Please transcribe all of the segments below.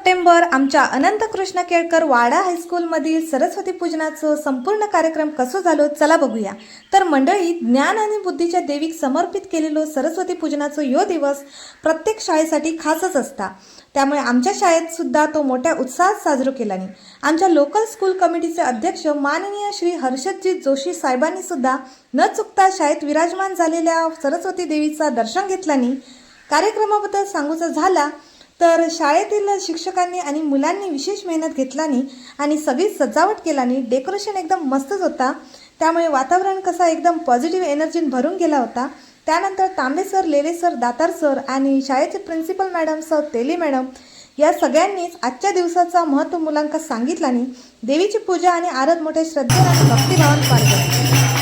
September आमच्या अनंत कृष्ण केळकर वाडा हायस्कूलमधील सरस्वती पूजनाचं संपूर्ण कार्यक्रम कसं झालो चला बघूया. तर मंडळी ज्ञान आणि बुद्धीच्या देवीक समर्पित केलेलो सरस्वती पूजनाचा यो दिवस प्रत्येक शाळेसाठी खासच असता. त्यामुळे आमच्या शाळेत सुद्धा तो मोठ्या उत्साहात साजरा केला नाही आमच्या लोकल स्कूल कमिटीचे अध्यक्ष माननीय श्री हर्षदजी जोशी साहेबांनी सुद्धा न चुकता शाळेत विराजमान झालेल्या सरस्वती देवीचा दर्शन घेतल्याने कार्यक्रमाबद्दल सांगूचा झाला तर शाळेतील शिक्षकांनी आणि मुलांनी विशेष मेहनत घेतल्याने आणि सगळी सजावट केल्याने डेकोरेशन एकदम मस्तच होता. त्यामुळे वातावरण कसा एकदम पॉझिटिव्ह एनर्जीन भरून गेला होता. त्यानंतर Tambe sir Lele sir Datar sir आणि शाळेचे principal madam sir Teli madam या सगळ्यांनीच आजच्या दिवसाचा महत्त्व मुलांका सांगितल्याने देवीची पूजा आणि आरत मोठ्या श्रद्धेने आणि भक्तिभावाने पार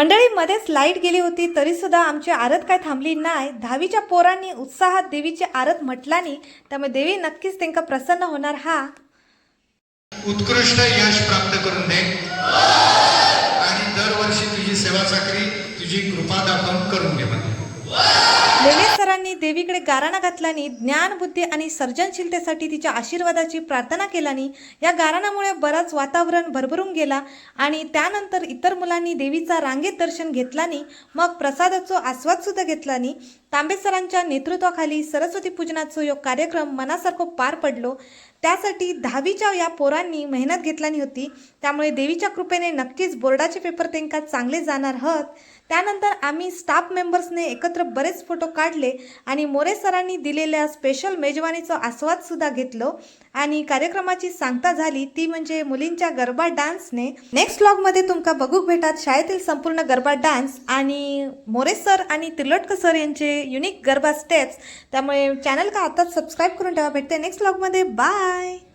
मंडळी मध्येच लाइट गेली होती तरी सुद्धा आमची आरत काय थांबली नाही. दहावीच्या पोरांनी उत्साहात देवीची आरत म्हटल्यानी त्यामुळे देवी नक्कीच त्यांना प्रसन्न होणार हा. उत्कृष्ट यश प्राप्त करून दे. आणि दरवर्षी तुझी सेवा चाकरी तुझी कृपा दाखवून करून घे लेले सरांनी देवीकडे गाराणा घातल्याने ज्ञान बुद्धी आणि सर्जनशीलतेसाठी तिच्या आशीर्वादाची प्रार्थना केल्याने या गाराणामुळे बराच वातावरण भरभरून गेला आणि त्यानंतर इतर मुलांनी देवीचा रांगेत दर्शन घेतल्याने मग प्रसादाचा आस्वादसुद्धा घेतल्याने तांबेसरांच्या नेतृत्वाखाली सरस्वती पूजनाचा योग कार्यक्रम मनासारखं पार पडलो. त्यासाठी दहावीच्या या पोरांनी मेहनत घेतल्यानी होती. त्यामुळे देवीच्या कृपेने नक्कीच बोर्डाचे पेपर त्यांका चांगले जाणार हत. त्यानंतर आम्ही स्टाफ मेंबर्सने एकत्र बरेच फोटो काढले आणि मोरे सरांनी दिलेल्या स्पेशल मेजवानीचा आस्वादसुद्धा घेतलो. आणि कार्यक्रमाची सांगता झाली ती म्हणजे मुलींच्या गरबा डान्सने. नेक्स्टमध्ये तुमका बघूक भेटात शाळेतील संपूर्ण गरबा डान्स आणि मोरे सर आणि तिर्लोटकर सर यांचे युनिक गरबा स्टेप्स त्यामुळे चॅनल का आताच सबस्क्राईब करून ठेवा. भेटते नेक्स्टमध्ये बाय Bye!